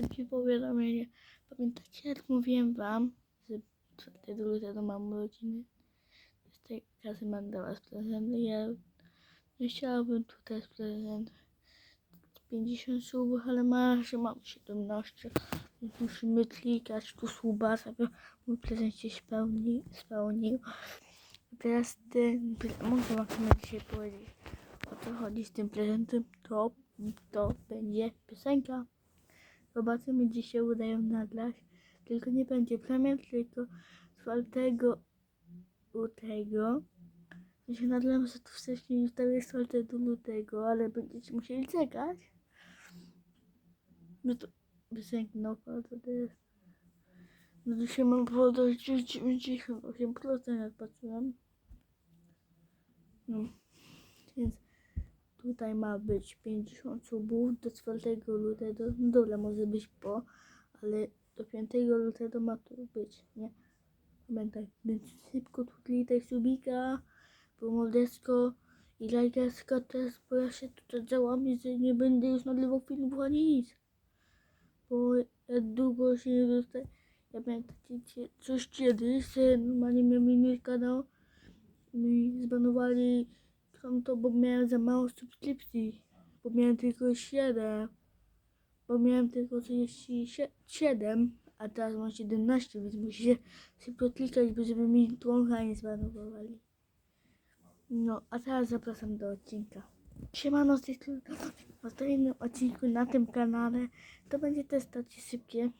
Szybkie powiadomienie. Pamiętacie, jak mówiłem wam, że 4 lutego mam urodziny? Z tej okazji mam dla was prezent. Ja nie chciałabym tutaj prezent 50 subów, ale masz, mam 17. Więc musimy klikać tu suba, żeby mój prezent się spełni, spełnił. Teraz ten, pre- mogę wam chyba dzisiaj powiedzieć, o co chodzi z tym prezentem, to, to będzie piosenka. Zobaczymy, gdzie się udają nagrać. Tylko nie będzie premier, tylko 4 lutego. Ja się nagram, że to wcześniej już to jest 4 lutego, ale będziecie musieli czekać. No to piosenka, no to to jest. No dzisiaj mam podać 98% jak patrzyłem. No. Więc tutaj ma być 50 subów do 4 lutego. No dobra, może być po, ale do 5 lutego ma to być, nie? Pamiętaj, więc szybko tu klikaj subika, bo mordeczko i lajkerska też, bo ja się tutaj załamię, że nie będę już nagrywał filmów ani nic. Bo ja długo się nie dostaję. Ja pamiętacie coś kiedyś, normalnie miałem inny kanał mi zbanowali konto, bo miałem za mało subskrypcji, bo miałem tylko 7, bo miałem tylko 37, a teraz mam 17, więc muszę się szybko klikać, żeby mi tłonka nie zbanowali. No, a teraz zapraszam do odcinka. Siemano, z tej w ostatnim odcinku na tym kanale. To będzie też takie szybkie.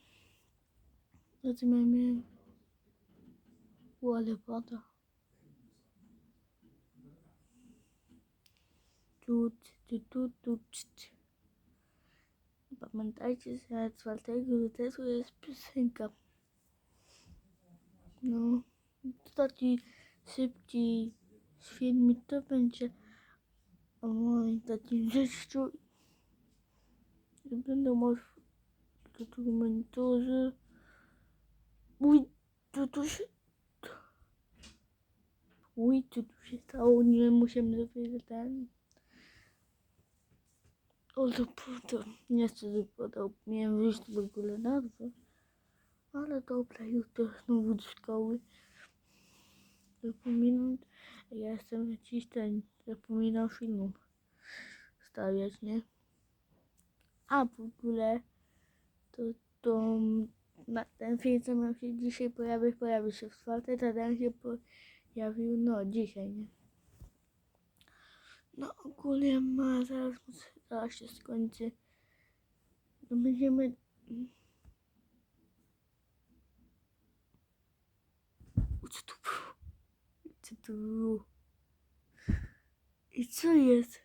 Rozumiemy. Ale woda. Tu, tu, tu, tu, tu, tu. Pamiętajcie, że 4 lutego jest piosenka. No, to taki szybki filmik to będzie o moim takim życiu. Miał takiego monitorze. Uj, co tu się... Uj, co tu się stało? Nie musimy dowiedzieć ten... To puto. Nie chcę wypadał. Miałem wyjść w ogóle na dwór. Ale dobra, jutro znowu do szkoły. Zapominam. Ja jestem jakiś ten. Zapominam filmów stawiać, nie? A w ogóle to, to na ten film, co miał się dzisiaj pojawić, pojawił się w czwartek, a ten się pojawił, no, dzisiaj, nie? No ogólnie ma, zaraz, zaraz się skończy. No będziemy... Co tu było? Co tu było? I co jest?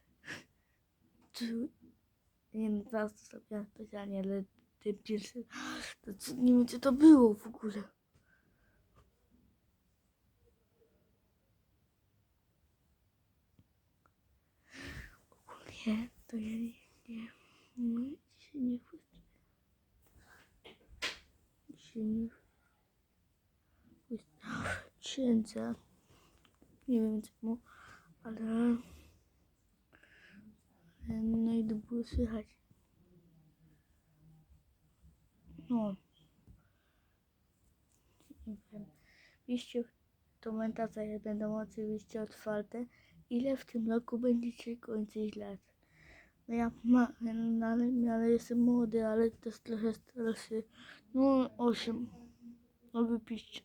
Co? Nie no, teraz to zrobiłam specjalnie, ale ten pierwszy... To co, nie wiem, co to było w ogóle. Ogólnie to ja nie... nie no, się nie chwycę. Się nie. Księdza. Nie wiem czemu, ale... No i to było słychać. No. Nie wiem. Piszcie w komentarzach, będą oczywiście otwarte. Ile w tym roku będziecie kończyć lat? No ja ma, no, ale, ale jestem młody, ale też trochę starszy. No 8. No wypiszcie.